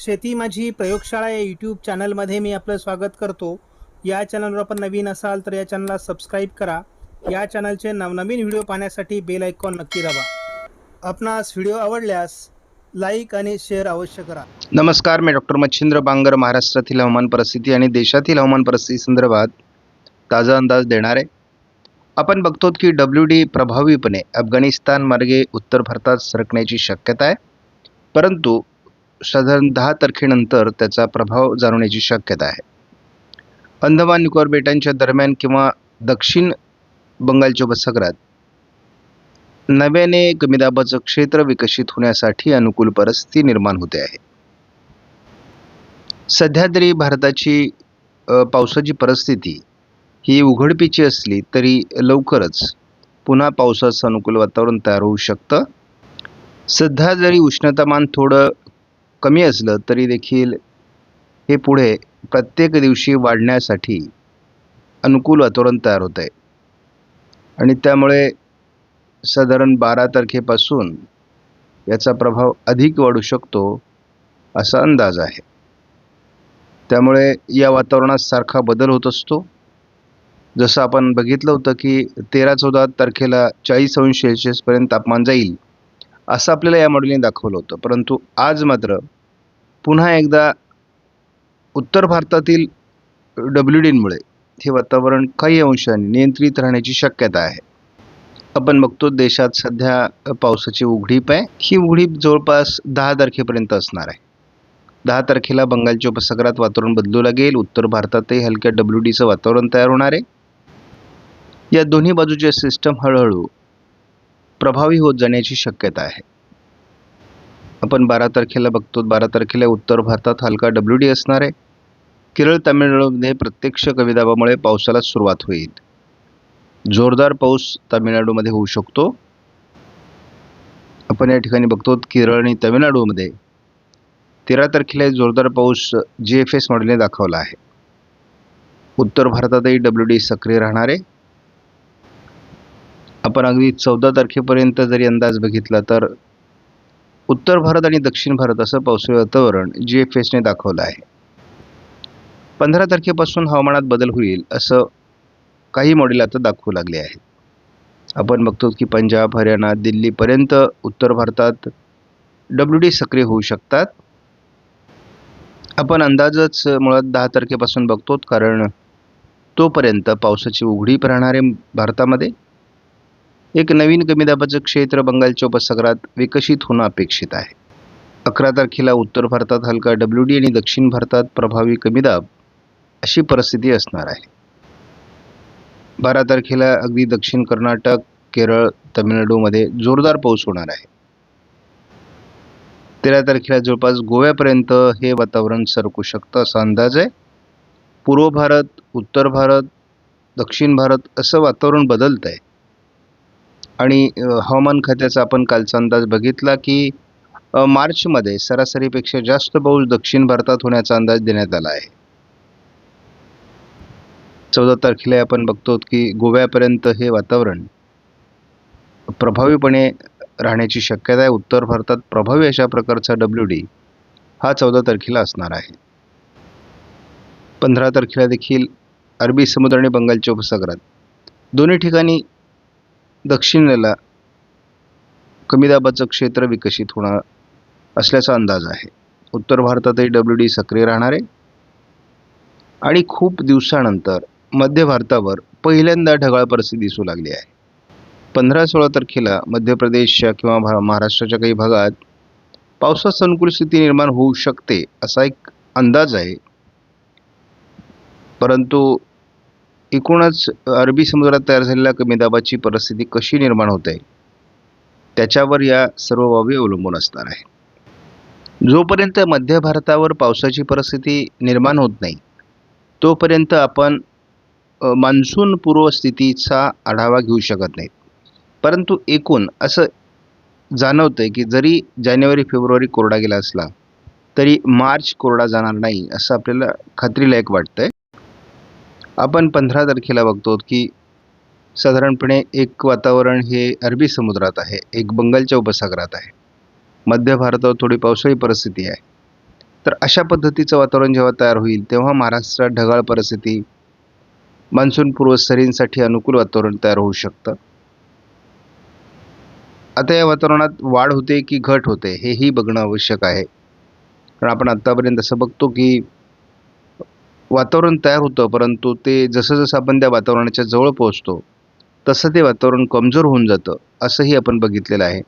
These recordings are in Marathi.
शेती माझी प्रयोगशाळा या यूट्यूब चॅनलमध्ये मी आपलं स्वागत करतो. या चॅनलवर आपण नवीन असाल तर या चॅनलला सबस्क्राईब करा. या चॅनलचे नवनवीन व्हिडिओ पाहण्यासाठी बेल आयकॉन नक्की दाबा. आपणास व्हिडिओ आवडल्यास लाईक आणि शेअर अवश्य करा. नमस्कार मी डॉक्टर मच्छिंद्र बांगर महाराष्ट्रातील हवामान परिस्थिती आणि देशातील हवामान परिस्थिती संदर्भात ताजा अंदाज देणार. आहे आपण बघतो की डब्ल्यू डी प्रभावीपणे अफगाणिस्तान मार्गे उत्तर भारतात सरकण्याची शक्यता आहे. परंतु साधारण दहा तारखेनंतर त्याचा प्रभाव जाणवण्याची शक्यता आहे. अंदमान निकोबार बेटांच्या दरम्यान किंवा दक्षिण बंगालच्या उपसागरात नव्याने कमी दाबाचं क्षेत्र विकसित होण्यासाठी अनुकूल परिस्थिती निर्माण होते आहे. सध्या तरी भारताची पावसाची परिस्थिती ही उघडपीची असली तरी लवकरच पुन्हा पावसाचं अनुकूल वातावरण तयार होऊ शकतं. सध्या जरी उष्णतामान थोडं कमी असलं तरी देखील हे पुढे प्रत्येक दिवशी वाढण्यासाठी अनुकूल वातावरण तयार होत आहे आणि त्यामुळे साधारण बारा तारखेपासून याचा प्रभाव अधिक वाढू शकतो असा अंदाज आहे. त्यामुळे या वातावरणात सारखा बदल होत असतो. जसं आपण बघितलं होतं की तेरा चौदा तारखेला चाळीस अंश सेल्सिअसपर्यंत तापमान जाईल. असं आपल्याला या मॉडेलने दाखवलं होतं. परंतु आज मात्र पुन्हा एकदा उत्तर भारतातील डब्ल्यू डीमुळे हे वातावरण काही अंशाने नियंत्रित राहण्याची शक्यता आहे. आपण बघतो देशात सध्या पावसाची उघडीप आहे. ही उघडीप जवळपास दहा तारखेपर्यंत असणार आहे. दहा तारखेला बंगालच्या उपसागरात वातावरण बदलू लागेल. उत्तर भारतातही हलक्या डब्ल्यू डीचं वातावरण तयार होणार आहे. या दोन्ही बाजूचे सिस्टम हळूहळू प्रभावी होत जाण्याची शक्यता आहे. आपण बारा तारखेला बघतो बारा तारखेला उत्तर भारतात हलका डब्ल्यू डी असणार आहे. केरळ तामिळनाडूमध्ये प्रत्यक्ष कमीदाबामुळे पावसाला सुरुवात होईल. जोरदार पाऊस तामिळनाडूमध्ये होऊ शकतो. आपण या ठिकाणी बघतो केरळ आणि तामिळनाडूमध्ये तेरा तारखेला जोरदार पाऊस जी एफ एस मॉडेलने दाखवला आहे. उत्तर भारतातही डब्ल्यू डी सक्रिय राहणार आहे. आपण अगदी चौदा तारखेपर्यंत जरी अंदाज बघितला तर उत्तर भारत आणि दक्षिण भारत असं पावसाळी वातावरण जी एफ एसने दाखवलं आहे. पंधरा तारखेपासून हवामानात बदल होईल असं काही मॉडेल आता दाखवू लागले आहेत. आपण बघतो की पंजाब हरियाणा दिल्लीपर्यंत उत्तर भारतात डब्ल्यू डी सक्रिय होऊ शकतात. आपण अंदाजच मुळात दहा तारखेपासून बघतो कारण तोपर्यंत पावसाची उघडीप राहणार आहे भारतामध्ये. एक नवीन कमी दाबाचं क्षेत्र बंगालच्या उपसागरात विकसित होणं अपेक्षित आहे. अकरा तारखेला उत्तर भारतात हलका डब्ल्यू डी आणि दक्षिण भारतात प्रभावी कमी दाब अशी परिस्थिती असणार आहे. बारा तारखेला अगदी दक्षिण कर्नाटक केरळ तमिळनाडूमध्ये जोरदार पाऊस होणार आहे. तेरा तारखेला जवळपास गोव्यापर्यंत हे वातावरण सरकू शकतं असा अंदाज आहे. पूर्व भारत उत्तर भारत दक्षिण भारत असं वातावरण बदलत आहे आणि हवामान खात्याचा आपण कालचा अंदाज बघितला की मार्चमध्ये सरासरीपेक्षा जास्त पाऊस दक्षिण भारतात होण्याचा अंदाज देण्यात आला आहे. चौदा तारखेला आपण बघतो की गोव्यापर्यंत हे वातावरण प्रभावीपणे राहण्याची शक्यता आहे. उत्तर भारतात प्रभावी अशा प्रकारचा डब्ल्यू डी हा चौदा तारखेला असणार आहे. पंधरा तारखेला देखील अरबी समुद्र आणि बंगालच्या उपसागरात. दोन्ही ठिकाणी दक्षिणेला कमी दाबाचं क्षेत्र विकसित होणार असल्याचा अंदाज आहे. उत्तर भारतातही डब्ल्यू डी सक्रिय राहणार आहे. आणि खूप दिवसानंतर मध्य भारतावर पहिल्यांदा ढगाळ परिस्थिती दिसू लागली आहे. पंधरा सोळा तारखेला मध्य प्रदेशच्या किंवा भा महाराष्ट्राच्या काही भागात पावसाचं अनुकूल स्थिती निर्माण होऊ शकते असा एक अंदाज आहे. परंतु एकूणच अरबी समुद्रात तयार झालेल्या कमी दाबाची परिस्थिती कशी निर्माण होते त्याच्यावर या सर्व बाबी अवलंबून असणार आहे. जोपर्यंत मध्य भारतावर पावसाची परिस्थिती निर्माण होत नाही तोपर्यंत आपण मान्सून मान्सून पूर्वस्थितीचा आढावा घेऊ शकत नाही. परंतु एकूण असं जाणवतं आहे की जरी जानेवारी फेब्रुवारी कोरडा गेला असला तरी मार्च कोरडा जाणार नाही असं आपल्याला खात्रीलायक वाटतं आहे आपण पंधरा तारखेला बघतो की साधारणपणे एक वातावरण हे अरबी समुद्रात आहे एक बंगालच्या उपसागरात आहे. मध्य भारतावर थोडी पावसाळी परिस्थिती आहे. तर अशा पद्धतीचं वातावरण जेव्हा तयार होईल तेव्हा महाराष्ट्रात ढगाळ परिस्थिती मान्सूनपूर्व सरींसाठी अनुकूल वातावरण तयार होऊ शकतं. आता या वातावरणात वाढ होते की घट होते हेही बघणं आवश्यक आहे. कारण आपण आत्तापर्यंत असं बघतो की वातावरण तयार होतं परंतु ते जसं जसं आपण त्या वातावरणाच्या जवळ पोहोचतो तसं ते वातावरण कमजोर होऊन जातं असंही आपण बघितलेलं आहे.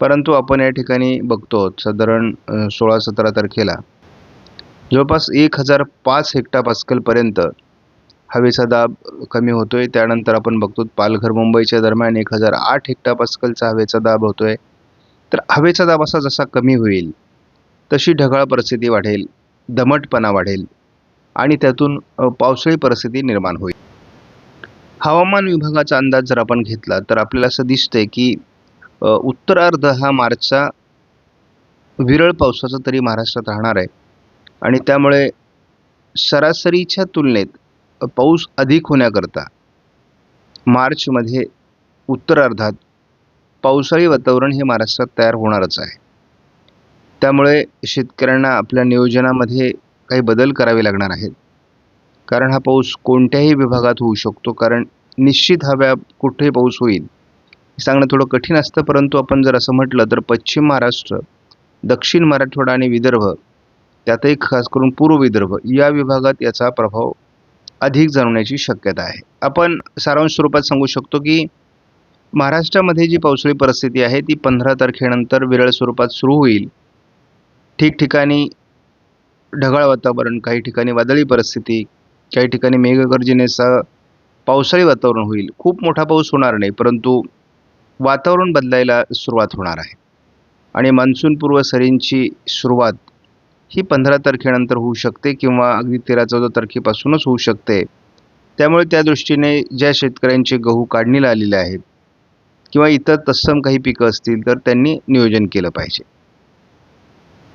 परंतु आपण या ठिकाणी बघतो साधारण सोळा सतरा तारखेला जवळपास एक हजार पाच हेक्टापास्कलपर्यंत हवेचा दाब कमी होतो आहे त्यानंतर आपण बघतो पालघर मुंबईच्या दरम्यान एक हजार आठ हेक्टापास्कलचा हवेचा दाब होतो आहे तर हवेचा दाब असा जसा कमी होईल तशी ढगाळ परिस्थिती वाढेल दमटपणा वाढेल. आणि त्यातून पावसाळी परिस्थिती निर्माण होईल. हवामान विभागाचा अंदाज जर आपण घेतला तर आपल्याला असं दिसतंय की उत्तरार्ध हा मार्चचा विरळ पावसाचा तरी महाराष्ट्रात राहणार आहे. आणि त्यामुळे सरासरीच्या तुलनेत पाऊस अधिक होण्याकरता मार्चमध्ये उत्तरार्धात पावसाळी वातावरण हे महाराष्ट्रात तयार होणारच आहे. त्यामुळे शेतकऱ्यांना आपल्या नियोजनामध्ये काही बदल करावे लागणार आहेत. कारण हा पाऊस कोणत्याही विभागात होऊ शकतो कारण निश्चित हव्या कुठे पाऊस होईल. सांगणं थोडं कठीण असतं परंतु आपण जर असं म्हटलं तर पश्चिम महाराष्ट्र दक्षिण मराठवाडा आणि विदर्भ त्यातही खास करून पूर्व विदर्भ या विभागात याचा प्रभाव अधिक जाणवण्याची शक्यता आहे. आपण सारांश स्वरूपात सांगू शकतो की महाराष्ट्रामध्ये जी पावसाळी परिस्थिती आहे ती पंधरा तारखेनंतर विरळ स्वरूपात सुरू होईल. ठिकठिकाणी ढगाळ वातावरण काही ठिकाणी वादळी परिस्थिती काही ठिकाणी मेघगर्जनेसह पावसाळी वातावरण होईल. खूप मोठा पाऊस होणार नाही परंतु वातावरण बदलायला सुरुवात होणार आहे. आणि मान्सूनपूर्व सरींची सुरुवात ही पंधरा तारखेनंतर होऊ शकते किंवा अगदी तेरा चौदा तारखेपासूनच होऊ शकते. त्यामुळे त्या दृष्टीने ज्या शेतकऱ्यांचे गहू काढणीला आलेले आहेत किंवा इतर तत्सम काही पिकं असतील तर त्यांनी नियोजन केलं पाहिजे.